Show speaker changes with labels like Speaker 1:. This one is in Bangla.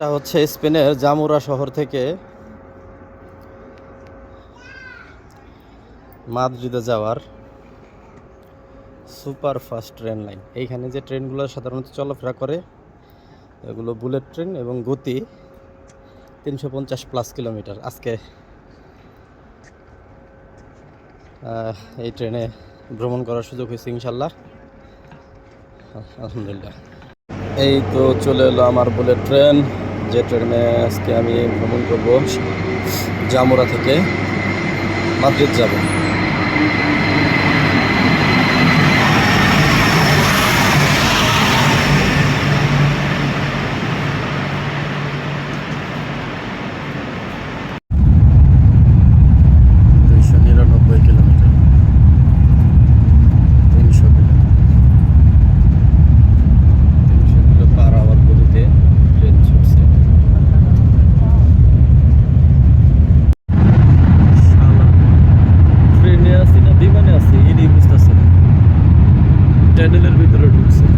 Speaker 1: এটা হচ্ছে স্পেনের জামুরা শহর থেকে মাদ্রিদে যাওয়ার সুপার ফাস্ট ট্রেন লাইন। এইখানে যে ট্রেনগুলো সাধারণত চলাফেরা করে, এগুলো বুলেট ট্রেন এবং গতি তিনশো পঞ্চাশ প্লাস কিলোমিটার। আজকে এই ট্রেনে ভ্রমণ করার সুযোগ হয়েছে ইনশাল্লাহ। আলহামদুলিল্লাহ। এই তো চলে এলো আমার বুলেট ট্রেন। যে ট্রেনে আজকে আমি ভ্রমণ করব জামুরা থেকে মাদ্রিদ যাব। चैनल भी तरह सकते हैं